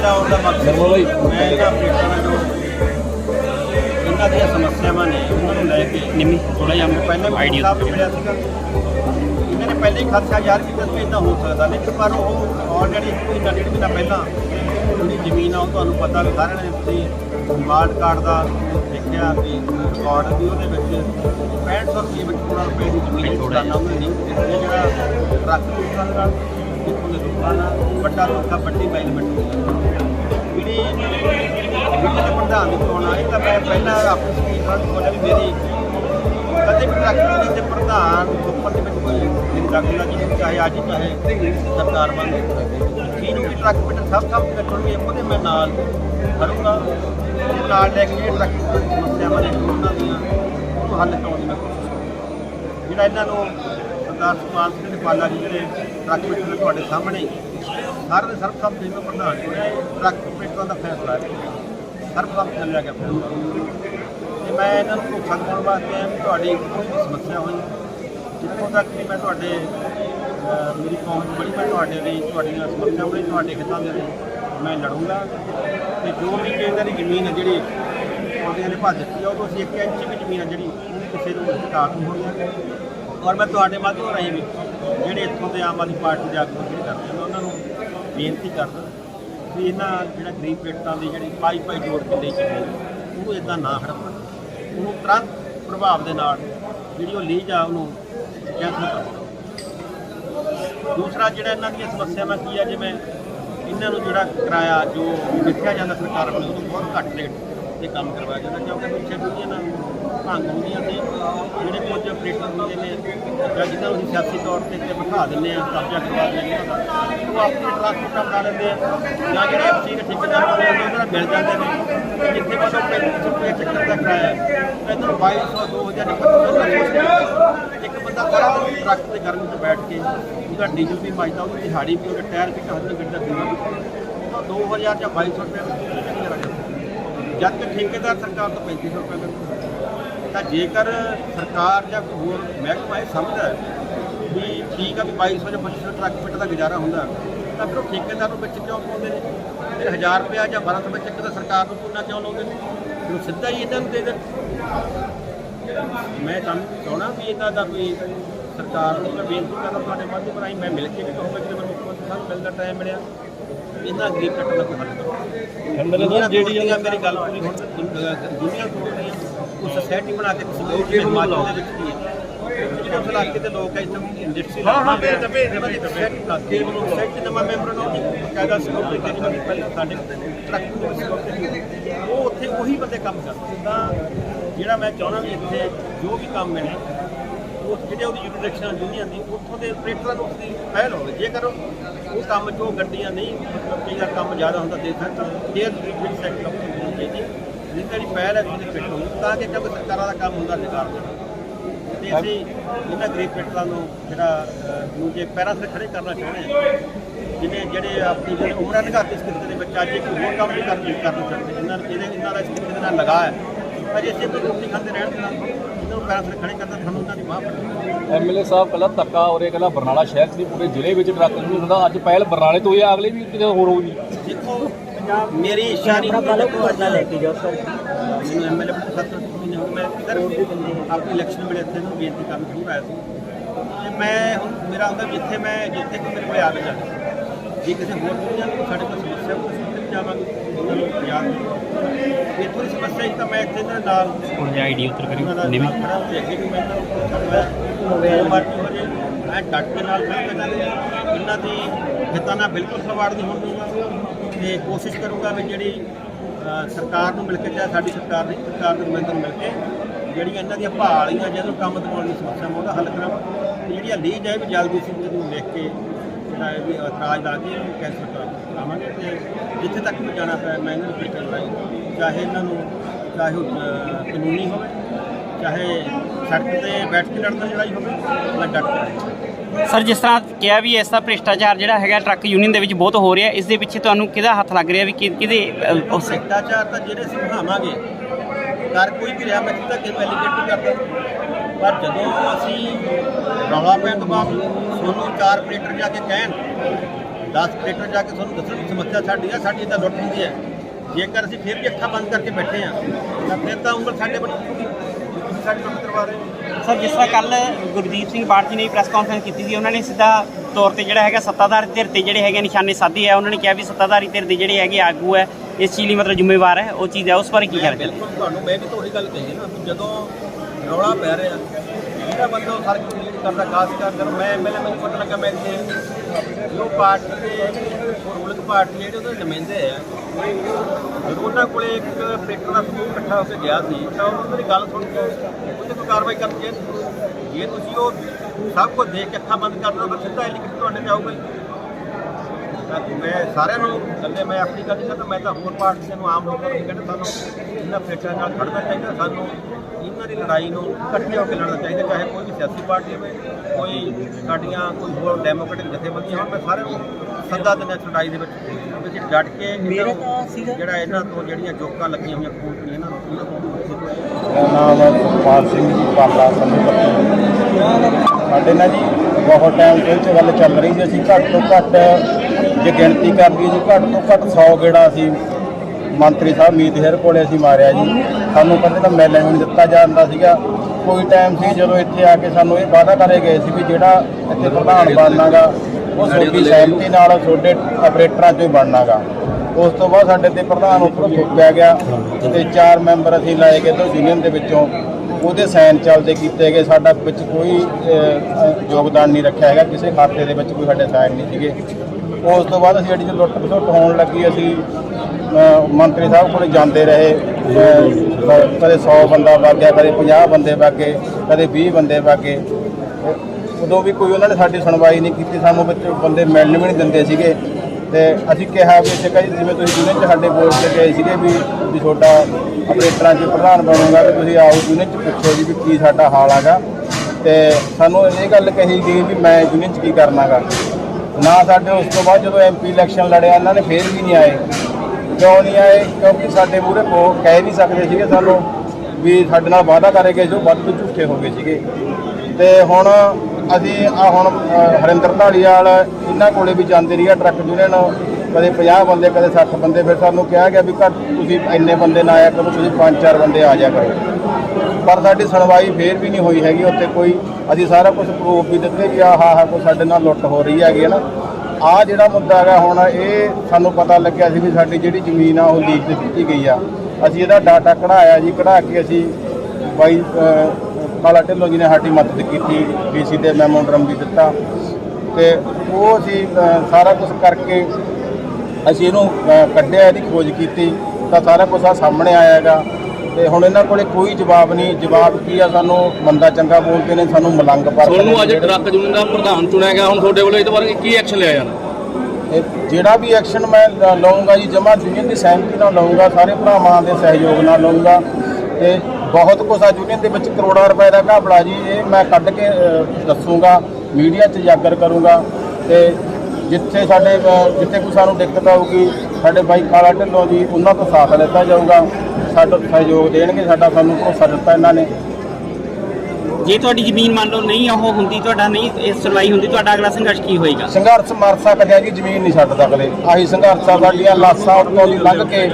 ਮੇਰਾ ਉਹਦਾ ਮਕਸਦ ਨਰਮਾ ਬਾਈ। ਮੈਂ ਇਹਨਾਂ ਨਾਲ ਜੋ ਇਹਨਾਂ ਦੀਆਂ ਸਮੱਸਿਆਵਾਂ ਨੇ ਉਹਨਾਂ ਨੂੰ ਲੈ ਕੇ ਨਿੰਮੀ। ਥੋੜਾ ਜਿਹਾ ਮੈਂ ਪਹਿਲਾਂ ਵੀ ਆਈਡੀਆ ਸਾਹਿਬ ਨੂੰ ਮਿਲਿਆ ਸੀਗਾ। ਇਹਨਾਂ ਨੇ ਪਹਿਲੇ ਹੀ ਖਰਚਾ ਯਾਰ ਕੀਤਾ ਸੀ ਇਦਾਂ ਹੋ ਸਕਦਾ ਲੇਕਿਨ ਪਰ ਉਹ ਆਲਰੇਡੀ ਕੋਈ ਨਾ ਡੇਢ ਮਹੀਨਾ ਪਹਿਲਾਂ ਜਿਹੜੀ ਜ਼ਮੀਨ ਆ ਉਹ ਤੁਹਾਨੂੰ ਪਤਾ ਵੀ ਸਾਰਿਆਂ ਨੇ ਤੁਸੀਂ ਮਾਰਟ ਕਾਰਡ ਦਾ ਦੇਖਿਆ ਵੀ ਰਿਕਾਰਡ ਵੀ ਉਹਦੇ ਵਿੱਚ 6500 ਰੁਪਏ ਵਿੱਚ ਪੂਰਾ ਰੁਪਏ ਦੀ ਜ਼ਮੀਨ ਥੋੜਾ ਨਾ ਉਹਨੇ ਨਹੀਂ ਦਿੱਤੀ ਜਿਹੜਾ ਟਰੱਕ ਲੋਕਾਂ ਨਾਲ ਇੱਥੋਂ ਲੋਕਾਂ ਨਾਲ ਵੱਡਾ ਲੋਕਾਂ ਵੱਡੀ ਮੈਨੇਜਮੈਂਟ ਜਿਹੜੀ ਜਿਹੜੀ ਦੇ ਪ੍ਰਧਾਨ ਦੀ ਚੋਣ ਆ ਇਹ ਤਾਂ ਮੈਂ ਪਹਿਲਾਂ ਆਪਣੀ ਸਕੀਮ ਨਾਲ ਬੋਲਿਆ ਵੀ ਮੇਰੀ ਕਦੇ ਵੀ ਟਰੱਕ ਦੇ ਪ੍ਰਧਾਨ ਉੱਪਰ ਦੇ ਵਿੱਚ ਕੋਈ ਨਹੀਂ ਲੱਗਦਾ ਜੀ ਚਾਹੇ ਅੱਜ ਚਾਹੇ ਸਰਕਾਰ ਬਣੇ ਜਿਹਨੂੰ ਵੀ ਟਰੱਕ ਪਿੱਟ ਸਭ ਸਭ ਕੱਟਣਗੇ ਉਹਦੇ ਮੈਂ ਨਾਲ ਖੜੂੰਗਾ ਉਹਦੇ ਨਾਲ ਲੈ ਕੇ ਇਹ ਟਰੱਕ ਸਮੱਸਿਆਵਾਂ ਨੇ ਉਹਨਾਂ ਦੀਆਂ ਉਹਨੂੰ ਹੱਲ ਕਰਾਉਣ ਦੀ ਮੈਂ ਕੋਸ਼ਿਸ਼ ਕਰਾਂਗਾ ਜਿਹੜਾ ਇਹਨਾਂ ਨੂੰ ਸਰਦਾਰ ਸੁਖਪਾਲ ਸਿੰਘ ਪਾਲਾ ਜੀ ਜਿਹੜੇ ਟਰੱਕ ਪਿੱਟ ਤੁਹਾਡੇ ਸਾਹਮਣੇ ਸਾਰੇ ਦੇ ਸਰਬਸੰਮਤੀ ਨੂੰ ਪ੍ਰਧਾਨ ਚੁਣਿਆ ਟਰੱਕ ਪਿੱਟਾਂ ਦਾ ਫੈਸਲਾ ਹੈ ਸਰਬਸੰਮਤੀ ਨਾਲ ਲਿਆ ਗਿਆ ਫੈਸਲਾ ਤੇ ਮੈਂ ਇਹਨਾਂ ਨੂੰ ਭਰੋਸਾ ਦਿਵਾਉਣ ਵਾਸਤੇ ਵੀ ਤੁਹਾਡੀ ਕੋਈ ਵੀ ਸਮੱਸਿਆ ਹੋਈ ਜਿੱਥੋਂ ਤੱਕ ਕਿ ਮੈਂ ਤੁਹਾਡੇ ਮੇਰੀ ਕੌਮ ਬੜੀ ਮੈਂ ਤੁਹਾਡੇ ਲਈ ਤੁਹਾਡੀਆਂ ਸਮੱਸਿਆ ਲਈ ਤੁਹਾਡੇ ਹਿੱਤਾਂ ਦੇ ਲਈ ਮੈਂ ਲੜੂੰਗਾ। ਤੇ ਜੋ ਵੀ ਇਹਨਾਂ ਦੀ ਜ਼ਮੀਨ ਹੈ ਜਿਹੜੀ ਉਹਦੇ ਨੇ ਭੱਜ ਦਿੱਤੀ ਉਹ ਤੋਂ ਅਸੀਂ ਇੱਕ ਇੰਚ ਵੀ ਜ਼ਮੀਨ ਹੈ ਜਿਹੜੀ ਕਿਸੇ ਨੂੰ ਘਾਟ ਨਹੀਂ ਹੈ ਔਰ ਮੈਂ ਤੁਹਾਡੇ ਮਾਧਿਅਮ ਰਾਹੀਂ ਵੀ ਜਿਹੜੇ ਇੱਥੋਂ ਦੇ ਆਮ ਆਦਮੀ ਪਾਰਟੀ ਦੇ ਆਗੂ ਜਿਹੜੇ ਕਰਦੇ ਨੇ, ਉਹਨਾਂ ਨੂੰ ਬੇਨਤੀ ਕਰਦਾ ਵੀ ਇਹਨਾਂ ਜਿਹੜਾ ਗਰੀਬ ਪੇਟਾਂ ਦੀ ਜਿਹੜੀ ਪਾਈ ਪਾਈ ਜੋੜ ਕੇ ਲਈ ਚੱਲੇ ਉਹਨੂੰ ਇਦਾਂ ਨਾ ਹੜਪਣ। ਉਹਨੂੰ ਤੁਰੰਤ ਪ੍ਰਭਾਵ ਦੇ ਨਾਲ ਜਿਹੜੀ ਉਹ ਲੀਜ ਆ, ਉਹਨੂੰ ਕੈਂਸਲ ਕਰੋ ਦੂਸਰਾ ਜਿਹੜਾ ਇਹਨਾਂ ਦੀਆਂ ਸਮੱਸਿਆਵਾਂ ਕੀ ਆ, ਜਿਵੇਂ ਇਹਨਾਂ ਨੂੰ ਜਿਹੜਾ ਕਿਰਾਇਆ, ਜੋ ਦਿੱਤਾ ਜਾਂਦਾ ਸਰਕਾਰ ਵੱਲੋਂ ਉਹ ਬਹੁਤ ਘੱਟ ਰੇਟ ਤੇ ਕੰਮ ਕਰਵਾਇਆ ਜਾਂਦਾ ਕਿਉਂਕਿ ਪਿੱਛੇ ਦੁਨੀਆ ਭੰਗ ਹੁੰਦੀਆਂ ਤੇ ਜਿਹੜੇ ਕੁਝ ਆਪਰੇਟਰ ਹੁੰਦੇ ਨੇ, ਜਾਂ ਜਿੱਦਾਂ ਨੂੰ ਅਸੀਂ ਸਿਆਸੀ ਤੌਰ ਤੇ ਇੱਥੇ ਬਿਠਾ ਦਿੰਦੇ ਆ, ਕਬਜ਼ਾ ਕਰਵਾ ਦਿੰਦੇ ਆ ਉਹ ਆਪਣੇ ਟਰੱਕ ਟਰਾਂਸਪੋਰਟਾਂ ਬਣਾ ਲੈਂਦੇ ਆ, ਜਾਂ ਜਿਹੜੇ ਐਫਸੀ ਦੇ ਠੇਕੇਦਾਰ ਹੁੰਦੇ ਆ ਉਹਨਾਂ ਨਾਲ ਮਿਲ ਜਾਂਦੇ ਨੇ ਜਿੱਥੇ ਬਾਅਦ ਉਹ 35 ਰੁਪਏ ਚੱਕਰ ਦਾ ਕਿਰਾਇਆ ਇਧਰ 2200 2000 2500 ਇੱਕ ਬੰਦਾ ਟਰੱਕ ਤੇ ਗਰਮੀ 'ਚ ਬੈਠ ਕੇ ਉਹਦਾ ਡੀਜ਼ਲ ਵੀ ਮੱਚਦਾ ਉਹਦੀ ਦਿਹਾੜੀ ਵੀ ਉਹਦੇ ਟਾਇਰ ਵੀ ਕਹਦੇ ਗੱਡੀ ਦਾ ਬੀਮਾ ਵੀ 2000 ਜਾਂ 2200 ਰੁਪਏ ਦਾ ਜਾਂਦਾ ਜਦ ਕਿ ਠੇਕੇਦਾਰ ਸਰਕਾਰ ਤੋਂ 3500 ਰੁਪਏ ਲੈਂਦਾ ਤਾਂ ਜੇਕਰ ਸਰਕਾਰ ਜਾਂ ਕੋਈ ਹੋਰ ਮਹਿਕਮਾ ਇਹ ਸਮਝਦਾ ਵੀ ਠੀਕ ਆ ਵੀ 2200 ਜਾਂ 2500 ਟਰੱਕ ਫਿੱਟ ਦਾ ਗੁਜ਼ਾਰਾ ਹੁੰਦਾ, ਤਾਂ ਫਿਰ ਉਹ ਠੇਕੇਦਾਰ ਨੂੰ ਵਿੱਚ ਕਿਉਂ ਪਾਉਂਦੇ ਨੇ? ਫਿਰ 1000 ਰੁਪਇਆ ਜਾਂ 1200 ਰੁਪਏ ਚੱਕ ਤਾਂ ਸਰਕਾਰ ਨੂੰ ਪੁੰਨਾ ਕਿਉਂ ਲਾਉਂਦੇ ਨੇ? ਫਿਰ ਉਹ ਸਿੱਧਾ ਹੀ ਇਹਨਾਂ ਨੂੰ ਦੇ ਦੇਣ। ਮੈਂ ਤੁਹਾਨੂੰ ਚਾਹਣਾ ਵੀ ਇਹਨਾਂ ਦਾ ਕੋਈ ਸਰਕਾਰ ਨੂੰ ਮੈਂ ਬੇਨਤੀ ਕਰਦਾ, ਤੁਹਾਡੇ ਮਾਧਿਅਮ ਰਾਹੀਂ ਮੈਂ ਮਿਲ ਕੇ ਵੀ ਕਹੂੰਗਾ ਕਿ ਮੈਨੂੰ ਮੁੱਖ ਮੰਤਰੀ ਸਾਹਿਬ ਮਿਲਦਾ ਟਾਈਮ ਮਿਲਿਆ। ਇਹਨਾਂ ਗਰੀਬ ਕੱਟਣ ਦਾ ਕੋਈ ਹੱਲ ਕਰੋ ਦੁਨੀਆ ਮੇਰੀ ਮੇਰੀ ਗੱਲ ਪੂਰੀ ਹੁਣ ਦੁਨੀਆ ਤੋੜ ਰਹੀ ਹੈ ਉਹ ਸੋਸਾਇਟੀ ਬਣਾ ਕੇ ਕਿਸੇ ਹਿਮਾਚਲ ਦੇ ਵਿੱਚ ਕੀ ਹੈ ਜਿਹੜੇ ਇਲਾਕੇ ਦੇ ਲੋਕ ਹੈ ਇੱਥੇ ਇੰਡਸਟਰੀ ਹਾਂ ਹਾਂ ਭੇਜ ਭੇਜ ਭੇਜ ਭੇਜ ਸੋਸਾਇਟੀ ਨਵਾਂ ਮੈਂਬਰ ਨੂੰ ਕਾਇਦਾ ਸਿਕਿਉਰਿਟੀ ਕਿ ਜਿਵੇਂ ਪਹਿਲੇ ਸਾਡੇ ਟਰੱਕ ਨੂੰ ਸਿਕਿਉਰਿਟੀ ਉਹ ਉੱਥੇ ਉਹੀ ਬੰਦੇ ਕੰਮ ਕਰਦੇ ਤਾਂ ਜਿਹੜਾ ਮੈਂ ਚਾਹੁੰਦਾ ਵੀ ਇੱਥੇ ਜੋ ਵੀ ਕੰਮ ਮਿਲੇ ਉਹ ਜਿਹੜੇ ਉਹਦੀ ਯੂਨੀਡਿਕਸ਼ਨ ਯੂਨੀਅਨ ਦੀ ਉੱਥੋਂ ਦੇ ਆਪਰੇਟਰਾਂ ਨੂੰ ਉਸਦੀ ਪਹਿਲ ਹੋਵੇ ਜੇਕਰ ਉਹ ਕੰਮ 'ਚ ਗੱਡੀਆਂ ਨਹੀਂ ਮਤਲਬ ਕਈ ਵਾਰ ਕੰਮ ਜ਼ਿਆਦਾ ਹੁੰਦਾ ਦੇ ਸਕਦਾ ਫੇਰ ਜਿਹੜੀ ਸੈਕਟਰ ਹੋਣੀ ਚਾਹੀਦੀ ਜਿਹੜੀ ਪਹਿਲ ਹੈ ਉਹਦੀ ਫਿੱਟ ਹੋਣੀ ਤਾਂ ਕਿ ਕਿਉਂਕਿ ਸਰਕਾਰਾਂ ਦਾ ਕੰਮ ਹੁੰਦਾ ਨਿਕਾਰ ਦੇਣਾ ਤੇ ਅਸੀਂ ਇਹਨਾਂ ਗਰੀਬ ਪੇਟਰਾਂ ਨੂੰ ਜਿਹੜਾ ਅਹ, ਨੂੰ ਜੇ ਪੈਰਾਂ ਤੇ ਖੜੇ ਕਰਨਾ ਚਾਹੁੰਦੇ ਹਾਂ ਜਿਵੇਂ ਜਿਹੜੇ ਆਪਣੀ ਜਿਹੜੇ ਉਮਰਾਂ ਨਿਗਾਹ ਇਸ ਕਿਸਮ ਦੇ ਵਿੱਚ ਅੱਜ ਇੱਕ ਹੋਰ ਕੰਮ ਨਹੀਂ ਕਰਨੀ ਕਰਨਾ ਚਾਹੁੰਦੇ ਇਹਨਾਂ ਇਹਦੇ ਇਹਨਾਂ ਦਾ ਇਸ ਦੇ ਨਾਲ ਲਗਾ ਹੈ। ਅਜੇ ਇਸੇ ਤੋਂ ਰੋਟੀ ਖਾਂਦੇ ਰਹਿਣ ਦੇ ਨਾਲ ਇਹਨਾਂ ਨੂੰ ਪੈਰਾਂ ਤੇ ਖੜੇ ਕਰਦਾ ਸਾਨੂੰ ਉਹਨਾਂ ਦੀ ਮਾਂ ਪੜਦੀ ਐਮਐਲਏ ਸਾਹਿਬ ਕੱਲਾ ਧੱਕਾ ਔਰ ਕੱਲਾ ਬਰਨਾਲਾ ਸ਼ਹਿਰ ਨਹੀਂ ਪੂਰੇ ਜ਼ਿਲ੍ਹੇ ਵਿੱਚ ਟਰੱਕ ਨਹੀਂ ਹੁੰਦਾ। ਅੱਜ ਪਹਿਲ ਬਰਨਾਲੇ ਤੋਂ ਇਹ ਅਗਲੇ ਵੀ ਕਿਤੇ ਹੋਰ ਹੋਊਗੀ। ਦੇਖੋ ਮੇਰੀ ਇੱਛਾ ਨਹੀਂ ਕੱਲ ਕੋਰਨਾ ਲੈ ਕੇ ਜਾਓ ਸਰ। ਮੈਨੂੰ ਐਮਐਲਏ ਸੱਤ ਮਹੀਨੇ ਹੋ ਮੈਂ ਸਿਰਫ ਆਪਣੀ ਇਲੈਕਸ਼ਨ ਵੇਲੇ ਇੱਥੇ ਨੂੰ ਬੇਨਤੀ ਕਰਨ ਜ਼ਰੂਰ ਆਇਆ ਸੀ। ਤੇ ਮੈਂ ਹੁਣ ਮੇਰਾ ਹੁੰਦਾ ਜਿੱਥੇ ਮੈਂ ਜਿੱਥੇ ਕੋਈ ਮੇਰੇ ਕੋਲ ਆ ਕੇ। ਜਾਵੇ ਜੇ ਕਿਸੇ ਹੋਰ ਦੁਨੀਆ ਨੂੰ ਸਾਡੇ ਕੋਲ ਸਮੱਸਿਆ ਹੋਵੇ ਜਾਵਾਂਗੇ। ਨੂੰ ਇੱਥੋਂ ਦੀ ਸਮੱਸਿਆ ਇੱਕ ਤਾਂ ਮੈਂ ਇੱਥੇ ਇਹਨਾਂ ਦੇ ਨਾਲ ਹੁਣ ਜੇ ਆਈਡੀ ਉੱਤਰ ਉਹਨਾਂ ਦਾ ਕਰੀ ਨਿੰਮੀ ਨਾਲ ਖੜਾ ਹੋ ਮੈਂ ਨੂੰ ਜੋ ਜੇ ਮੈਂ ਡਟ ਨਾਲ ਕਰਨਾ ਇਹਨਾਂ ਦੀ ਹਿੱਤਾਂ ਨਾਲ ਬਿਲਕੁਲ ਸਵਾੜ ਨਹੀਂ ਹੋਣ ਤੇ ਕੋਸ਼ਿਸ਼ ਕਰੂੰਗਾ ਵੀ ਜਿਹੜੀ ਸਰਕਾਰ ਨੂੰ ਮਿਲ ਕੇ ਚਾਹੇ ਸਾਡੀ ਸਰਕਾਰ ਸਰਕਾਰ ਦੇ ਨੁਮਾਇੰਦਿਆਂ ਨੂੰ ਮਿਲ ਕੇ ਜਿਹੜੀਆਂ ਇਹਨਾਂ ਦੀਆਂ ਭਾਲੀਆਂ ਜਦੋਂ ਕੰਮ ਦਿਵਾਉਣ ਦੀ ਸਮੱਸਿਆ ਉਹਦਾ ਹੱਲ ਕਰਾਂਗਾ ਤੇ ਜਿਹੜੀਆਂ ਲੀਜ ਹੈ ਵੀ ਜਲਦੀ ਸੀ ਇਹਨੂੰ ਲਿਖ ਕੇ ਜਿਹੜਾ ਇਹ ਵੀ ਇਤਰਾਜ਼ ਲਾ ਕੇ ਇਹਨੂੰ ਕੈਂਸਲ ਕਰਾਵਾਂਗੇ ਤੇ ਜਿੱਥੇ ਤੱਕ ਵੀ ਜਾਣਾ ਪਿਆ ਮੈਂ ਇਹਨਾਂ ਨੂੰ ਪਿੱਛੇ ਲੜਾਈ ਚਾਹੇ ਇਹਨਾਂ ਨੂੰ ਚਾਹੇ ਉਹ ਕਾਨੂੰਨੀ ਹੋਵੇ ਚਾਹੇ ਸੜਕ ਤੇ ਬੈਠ ਕੇ ਲੜਨ ਲੜਾਈ ਹੋਵੇ ਮੈਂ ਡਟ ਕੇ ਲੜਾਂਗਾ। ਸਰ ਜਿਸ ਤਰ੍ਹਾਂ ਕਿਹਾ ਵੀ ਇਸ ਦਾ ਭ੍ਰਿਸ਼ਟਾਚਾਰ ਜਿਹੜਾ ਹੈਗਾ ਟਰੱਕ ਯੂਨੀਅਨ ਦੇ ਵਿੱਚ ਬਹੁਤ ਹੋ ਰਿਹਾ ਇਸ ਦੇ ਪਿੱਛੇ ਤੁਹਾਨੂੰ ਕਿਹਦਾ ਹੱਥ ਲੱਗ ਰਿਹਾ ਵੀ ਕਿਹਦੇ ਉਸ ਭ੍ਰਿਸ਼ਟਾਚਾਰ ਤਾਂ ਜਿਹੜੇ ਅਸੀਂ ਨਿਭਾਵਾਂਗੇ ਕਰ ਕੋਈ ਵੀ ਰਿਹਾ ਮੈਂ ਕਿਤਾ ਕਿ ਵੈਲੀਡੇਟ ਨਹੀਂ ਕਰਦਾ ਪਰ ਜਦੋਂ ਅਸੀਂ ਰੌਲਾ ਪੈਣ ਤੋਂ ਬਾਅਦ ਤੁਹਾਨੂੰ ਚਾਰ ਪਲੇਟਰ ਜਾ ਕੇ ਕਹਿਣ 10 ਪਲੇਟਰ ਜਾ ਕੇ ਤੁਹਾਨੂੰ ਦੱਸਣ ਦੀ ਸਮੱਸਿਆ ਸਾਡੀ ਆ, ਸਾਡੀ ਤਾਂ ਲੁੱਟ ਹੁੰਦੀ ਹੈ। ਜੇਕਰ ਅਸੀਂ ਫਿਰ ਵੀ ਅੱਖਾਂ ਬੰਦ ਕਰਕੇ ਬੈਠੇ ਆ ਤਾਂ ਫਿਰ ਤਾਂ ਉਂਗਲ ਸਾਡੇ ਵੱਲ ਸਰ, ਜਿਸ ਤਰ੍ਹਾਂ ਕੱਲ ਗੁਰਦੀਪ ਸਿੰਘ ਬਾੜ ਨੇ ਪ੍ਰੈਸ ਕਾਨਫਰੰਸ ਕੀਤੀ ਸੀ, ਉਹਨਾਂ ਨੇ ਸਿੱਧਾ ਤੌਰ ਤੇ ਜਿਹੜਾ ਹੈਗਾ ਸੱਤਾਧਾਰੀ ਧਿਰ ਤੇ ਜਿਹੜੇ ਹੈਗੇ ਨਿਸ਼ਾਨੇ ਸਾਧੇ ਆ, ਉਹਨਾਂ ਨੇ ਕਿਹਾ ਵੀ ਸੱਤਾਧਾਰੀ ਧਿਰ ਦੇ ਜਿਹੜੇ ਹੈਗੇ ਆਗੂ ਹੈ ਇਸ ਚੀਜ਼ ਲਈ ਮਤਲਬ ਜ਼ਿੰਮੇਵਾਰ ਹੈ, ਉਹ ਚੀਜ਼ ਹੈ ਉਸ ਬਾਰੇ ਕੀ ਮੈਂ ਕਰਦੇ ਤੁਹਾਨੂੰ ਮੈਂ ਵੀ ਤਾਂ ਉਹੀ ਗੱਲ ਕਹੀ ਨਾ, ਜਦੋਂ ਰੌਲਾ ਪੈ ਰਿਹਾ, ਜਿਹੜਾ ਬੰਦਾ ਉਹ ਸਾਰੀ ਕਰਦਾ ਖਾਸ ਕਰ, ਜਦੋਂ ਮੈਂ ਐਮਐਲਏ ਮੈਨੂੰ ਪਤਾ ਲੱਗਾ ਮੈਂ ਇੱਥੇ ਜੋ ਪਾਰਟੀ ਦੇ, ਰੂਲਕ ਪਾਰਟੀ ਜਿਹੜੇ ਉਹਦੇ ਨੁਮਾਇੰਦੇ ਆ ਜਦੋਂ ਉਹਨਾਂ ਕੋਲੇ ਇੱਕ ਪੇਪਰ ਦਾ ਸਕੂਲ ਇਕੱਠਾ ਹੋ ਕੇ ਗਿਆ ਸੀ, ਤਾਂ ਉਹਨਾਂ ਦੀ ਗੱਲ ਸੁਣ ਕੇ ਉਹਦੇ ਕੋਈ ਕਾਰਵਾਈ ਕਰਨੀ ਚਾਹੀਦੀ ਜੇ ਤੁਸੀਂ ਉਹ ਸਭ ਕੁਝ ਦੇਖ ਕੇ ਅੱਖਾਂ ਬੰਦ ਕਰ ਦਿਓ ਤਾਂ ਸਿੱਧਾ ਐਲੀਗੇਸ਼ਨ ਤੁਹਾਡੇ ਤੇ ਆਊਗਾ ਤਾਂ ਮੈਂ ਸਾਰਿਆਂ ਨੂੰ ਗੱਲੇ ਮੈਂ ਆਪਣੀ ਗੱਲ ਨਹੀਂ ਕਰਦਾ ਮੈਂ ਤਾਂ ਹੋਰ ਪਾਰਟੀਆਂ ਨੂੰ ਆਮ ਲੋਕਾਂ ਨੂੰ ਕਹਿੰਦਾ ਸਾਨੂੰ ਇਹਨਾਂ ਫੇਟਾਂ ਨਾਲ ਖੜਨਾ ਚਾਹੀਦਾ ਸਾਨੂੰ ਇਹਨਾਂ ਦੀ ਲੜਾਈ ਨੂੰ ਇਕੱਠੇ ਹੋ ਕੇ ਲੜਨਾ ਚਾਹੀਦਾ ਚਾਹੇ ਕੋਈ ਵੀ ਸਿਆਸੀ ਪਾਰਟੀ ਹੋਵੇ ਕੋਈ ਸਾਡੀਆਂ ਕੋਈ ਹੋਰ ਡੈਮੋਕ੍ਰੈਟਿਕ ਜਥੇਬੰਦੀਆਂ ਹੋਣ ਮੈਂ ਸਾਰਿਆਂ ਨੂੰ ਸੱਦਾ ਦਿੰਦਾ ਇਸ ਲੜਾਈ ਦੇ ਵਿੱਚ ਵਿੱਚ ਡਟ ਕੇ ਜਿਹੜਾ ਇਹਨਾਂ ਤੋਂ ਜਿਹੜੀਆਂ ਜੋਕਾਂ ਲੱਗੀਆਂ ਹੋਈਆਂ ਪੀਣੀਆਂ ਇਹਨਾਂ ਨੂੰ ਇਹਨਾਂ ਤੋਂ ਮੇਰਾ ਨਾਮ ਹੈ ਸੁਖਪਾਲ ਸਿੰਘ ਜੀ ਪਾਲਾ ਸੰਧੂ ਸਾਡੇ ਨਾਲ ਜੀ ਬਹੁਤ ਟਾਈਮ ਜੇਲ੍ਹ 'ਚ ਗੱਲ ਚੱਲ ਰਹੀ ਸੀ ਅਸੀਂ ਘੱਟ ਤੋਂ ਘੱਟ ਜੇ ਗਿਣਤੀ ਕਰ ਲਈਏ ਜੀ ਘੱਟ ਤੋਂ ਘੱਟ 100 ਗੇੜਾ ਅਸੀਂ ਮੰਤਰੀ ਸਾਹਿਬ ਮੀਤ ਹੇਰ ਕੋਲੇ ਅਸੀਂ ਮਾਰਿਆ ਜੀ। ਸਾਨੂੰ ਕਦੇ ਤਾਂ ਮੈਲੇ ਨਹੀਂ ਦਿੱਤਾ ਜਾਂਦਾ ਸੀਗਾ। ਕੋਈ ਟਾਈਮ ਸੀ ਜਦੋਂ ਇੱਥੇ ਆ ਕੇ ਸਾਨੂੰ ਇਹ ਵਾਅਦਾ ਕਰੇ ਗਏ ਸੀ ਵੀ ਜਿਹੜਾ ਇੱਥੇ ਪ੍ਰਧਾਨ ਬਣਨਾਗਾ ਉਹ ਤੁਹਾਡੀ ਸਹਿਮਤੀ ਨਾਲ ਤੁਹਾਡੇ ਆਪਰੇਟਰਾਂ 'ਚੋਂ ਹੀ ਬਣਨਾਗਾ। ਉਸ ਤੋਂ ਬਾਅਦ ਸਾਡੇ ਤੇ ਪ੍ਰਧਾਨ ਉੱਪਰੋਂ ਥੁੱਕਿਆ ਗਿਆ ਤੇ ਚਾਰ ਮੈਂਬਰ ਅਸੀਂ ਲਾਏ ਗਏ ਤੋਂ ਯੂਨੀਅਨ ਦੇ ਵਿੱਚੋਂ। ਉਹਦੇ ਸਾਈਨ ਚੱਲਦੇ ਕੀਤੇ ਗਏ। ਸਾਡਾ ਵਿੱਚ ਕੋਈ ਯੋਗਦਾਨ ਨਹੀਂ ਰੱਖਿਆ ਹੈਗਾ। ਕਿਸੇ ਖਾਤੇ ਦੇ ਵਿੱਚ ਕੋਈ ਸਾਡੇ ਸਾਈਨ ਨਹੀਂ ਸੀਗੇ। ਉਸ ਤੋਂ ਬਾਅਦ ਅਸੀਂ ਜਿਹੜੀ ਲੁੱਟ ਖਸੁੱਟ ਹੋਣ ਲੱਗੀ, ਅਸੀਂ ਮੰਤਰੀ ਸਾਹਿਬ ਕੋਲੇ ਜਾਂਦੇ ਰਹੇ ਕਦੇ 100 ਬੰਦਾ ਵਗ ਗਿਆ, ਕਦੇ 50 ਬੰਦੇ ਵਗ ਕਦੇ 20 ਬੰਦੇ ਵਗ ਉਦੋਂ ਵੀ ਕੋਈ ਉਹਨਾਂ ਨੇ ਸਾਡੀ ਸੁਣਵਾਈ ਨਹੀਂ ਕੀਤੀ, ਸਾਨੂੰ ਵਿੱਚ ਬੰਦੇ ਮਿਲਣ ਵੀ ਨਹੀਂ ਦਿੰਦੇ ਸੀਗੇ। ਤੇ ਅਸੀਂ ਕਿਹਾ ਵੀ ਇੱਥੇ ਕਹੀ ਜਿਵੇਂ ਤੁਸੀਂ ਯੂਨੀਅਨ 'ਚ ਸਾਡੇ ਬੋਲ ਕੇ ਗਏ ਸੀਗੇ ਵੀ ਵੀ ਤੁਹਾਡਾ ਆਪਰੇਟਰਾਂ 'ਚ ਪ੍ਰਧਾਨ ਬਣੂਗਾ ਤੇ ਤੁਸੀਂ ਆਓ ਯੂਨੀਅਨ 'ਚ ਪੁੱਛੋ ਜੀ ਵੀ ਕੀ ਸਾਡਾ ਹਾਲ ਹੈਗਾ। ਤੇ ਸਾਨੂੰ ਇਹ ਗੱਲ ਕਹੀ ਗਈ ਵੀ ਮੈਂ ਯੂਨੀਅਨ 'ਚ ਕੀ ਕਰਨਾਗਾ। ਨਾ ਸਾਡੇ ਉਸ ਤੋਂ ਬਾਅਦ ਜਦੋਂ ਐਮਪੀ ਇਲੈਕਸ਼ਨ ਲੜਿਆ, ਇਹਨਾਂ ਨੇ ਫੇਰ ਵੀ ਨਹੀਂ ਆਏ। ਕਿਉਂ ਨਹੀਂ ਆਏ? ਕਿਉਂਕਿ ਸਾਡੇ ਮੂਹਰੇ ਕੋ ਕਹਿ ਨਹੀਂ ਸਕਦੇ ਸੀਗੇ ਸਾਨੂੰ ਵੀ ਸਾਡੇ ਨਾਲ ਵਾਅਦਾ ਕਰੇ ਗਏ ਜੋ ਵੱਧ ਤੋਂ ਝੂਠੇ ਹੋ ਗਏ ਸੀਗੇ। ਤੇ ਹੁਣ ਅਸੀਂ ਆ ਹੁਣ ਹਰਿੰਦਰ ਢਾਲੀਵਾਲ ਇਹਨਾਂ ਕੋਲੇ ਵੀ ਜਾਂਦੇ ਰਹੀਏ ਟਰੱਕ ਯੂਨੀਅਨ ਕਦੇ 50 ਬੰਦੇ, ਕਦੇ 60 ਬੰਦੇ, ਫਿਰ ਸਾਨੂੰ ਕਿਹਾ ਗਿਆ ਵੀ ਘੱਟ ਤੁਸੀਂ ਇੰਨੇ ਬੰਦੇ ਨਾ ਆਇਆ ਕਰੋ, ਤੁਸੀਂ ਪੰਜ ਚਾਰ ਬੰਦੇ ਆ ਜਾਇਆ ਕਰੋ। ਪਰ ਸਾਡੀ ਸੁਣਵਾਈ ਫੇਰ ਵੀ ਨਹੀਂ ਹੋਈ ਹੈਗੀ, ਉੱਥੇ ਕੋਈ, ਅਸੀਂ ਸਾਰਾ ਕੁਝ ਪ੍ਰੂਫ ਵੀ ਦਿੱਤੇ ਕਿ ਆਹ ਆਹ ਕੋਈ ਸਾਡੇ ਨਾਲ ਲੁੱਟ ਹੋ ਰਹੀ ਹੈਗੀ ਹੈ ਨਾ। ਆ ਜਿਹੜਾ ਮੁੱਦਾ ਹੈਗਾ ਹੁਣ, ਇਹ ਸਾਨੂੰ ਪਤਾ ਲੱਗਿਆ ਸੀ ਵੀ ਸਾਡੀ ਜਿਹੜੀ ਜ਼ਮੀਨ ਆ, ਉਹ ਲੀਕ ਤੇ ਦਿੱਤੀ ਗਈ ਆ। ਅਸੀਂ ਇਹਦਾ ਡਾਟਾ ਕਢਾਇਆ ਜੀ, ਕਢਾ ਕੇ ਅਸੀਂ ਬਾਈ ਕਾਲਾ ਢਿੱਲੋਂ ਜੀ ਨੇ ਸਾਡੀ ਮਦਦ ਕੀਤੀ, ਡੀਸੀ ਦੇ ਮੈਮੋਰੰਡਮ ਵੀ ਦਿੱਤਾ। ਤੇ ਉਹ ਅਸੀਂ ਸਾਰਾ ਕੁਝ ਕਰਕੇ ਅਸੀਂ ਇਹਨੂੰ ਕੱਢਿਆ, ਇਹਦੀ ਖੋਜ ਕੀਤੀ। ਤਾਂ ਸਾਰਾ ਕੁਝ ਆ ਸਾਹਮਣੇ ਆਇਆ ਹੈਗਾ। ਤੇ ਹੁਣ ਇਹਨਾਂ ਕੋਲੇ ਕੋਈ ਜਵਾਬ ਨਹੀਂ ਜਵਾਬ ਕੀ ਆ ਸਾਨੂੰ? ਮੰਦਾ ਚੰਗਾ ਬੋਲਦੇ ਨੇ ਸਾਨੂੰ ਮਲੰਗ ਪਰ ਤੁਹਾਨੂੰ ਅੱਜ ਟਰੱਕ ਯੂਨੀਅਨ ਦਾ ਪ੍ਰਧਾਨ ਚੁਣਿਆ ਗਿਆ ਹੁਣ ਤੁਹਾਡੇ ਵੱਲੋਂ ਇਹਦੇ ਬਾਰੇ ਕੀ ਐਕਸ਼ਨ ਲਿਆ ਜਾਣਾ? ਇਹ ਜਿਹੜਾ ਵੀ ਐਕਸ਼ਨ ਮੈਂ ਲ- ਲਊਂਗਾ ਜੀ ਜਮਾ ਯੂਨੀਅਨ ਦੀ ਸਹਿਮਤੀ ਨਾਲ ਲਊਂਗਾ ਸਾਰੇ ਭਰਾਵਾਂ ਦੇ ਸਹਿਯੋਗ ਨਾਲ ਲਊਂਗਾ। ਤੇ ਬਹੁਤ ਕੁਝ ਆ ਯੂਨੀਅਨ ਦੇ ਵਿੱਚ ਕਰੋੜਾਂ ਰੁਪਏ ਦਾ ਘਾਪਲਾ ਜੀ ਇਹ ਮੈਂ ਕੱਢ ਕੇ ਦੱਸੂਗਾ ਮੀਡੀਆ 'ਚ ਉਜਾਗਰ ਕਰੂੰਗਾ। ਤੇ ਜਿੱਥੇ ਸਾਡੇ ਜਿੱਥੇ ਕੋਈ ਸਾਨੂੰ ਦਿੱਕਤ ਆਊਗੀ ਸਾਡੇ ਬਾਈ ਕਾਲਾ ਢਿੱਲੋਂ ਜੀ ਉਹਨਾਂ ਤੋਂ ਸਾਥ ਲਿੱਤਾ ਜਾਊਗਾ। ਸਾਡਾ ਸਹਿਯੋਗ ਦੇਣਗੇ ਸਾਡਾ ਸਾਨੂੰ ਭਰੋਸਾ ਦਿੱਤਾ ਇਹਨਾਂ ਨੇ। ਜੇ ਤੁਹਾਡੀ ਜ਼ਮੀਨ ਮੰਨ ਲਓ ਨਹੀਂ ਉਹ ਹੁੰਦੀ ਤੁਹਾਡਾ ਨਹੀਂ ਇਹ ਸੁਣਵਾਈ ਹੁੰਦੀ ਤੁਹਾਡਾ ਅਗਲਾ ਸੰਘਰਸ਼ ਕੀ ਹੋਏਗਾ? ਸੰਘਰਸ਼ ਮਰ ਸਕਦੇ ਆ ਜੀ ਜ਼ਮੀਨ ਨਹੀਂ ਛੱਡ ਸਕਦੇ ਆਹੀ ਸੰਘਰਸ਼ਾਂ ਸਾਡੀਆਂ ਲਾਸਾਂ ਉੱਤੋਂ ਦੀ ਲੰਘ ਕੇ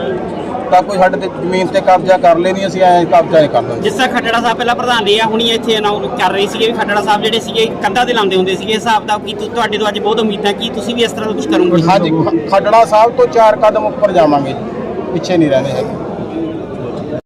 ਤਾਂ ਕੋਈ ਸਾਡੇ ਤੇ ਜ਼ਮੀਨ ਤੇ ਕਬਜ਼ਾ ਕਰ ਲੈਣੀ ਅਸੀਂ ਐਂ ਕਬਜ਼ਾ ਨਹੀਂ ਕਰਨਾ। ਜਿਸ ਤਰ੍ਹਾਂ ਖੱਟੜਾ ਸਾਹਿਬ ਪਹਿਲਾਂ ਪ੍ਰਧਾਨ ਰਹੇ ਆ ਹੁਣੀ ਇੱਥੇ ਅਨਾਉਂਸ ਕਰ ਰਹੇ ਸੀਗੇ ਵੀ ਖੱਟੜਾ ਸਾਹਿਬ ਜਿਹੜੇ ਸੀਗੇ ਕੰਧਾਂ ਤੇ ਲਾਉਂਦੇ ਹੁੰਦੇ ਸੀਗੇ। ਹਿਸਾਬ ਦਾ ਕੀ ਤੁਹਾਡੇ ਤੋਂ ਅੱਜ ਬਹੁਤ ਉਮੀਦਾਂ ਕੀ ਤੁਸੀਂ ਵੀ ਇਸ ਤਰ੍ਹਾਂ ਦਾ ਕੁਝ ਕਰੋਗੇ? ਹਾਂਜੀ ਖੱਟੜਾ ਸਾਹਿਬ ਤੋਂ ਚਾਰ ਕਦਮ ਉੱਪਰ ਜਾਵਾਂਗੇ ਪਿੱਛੇ ਨਹੀਂ ਰਹਿੰਦੇ ਹੈਗੇ।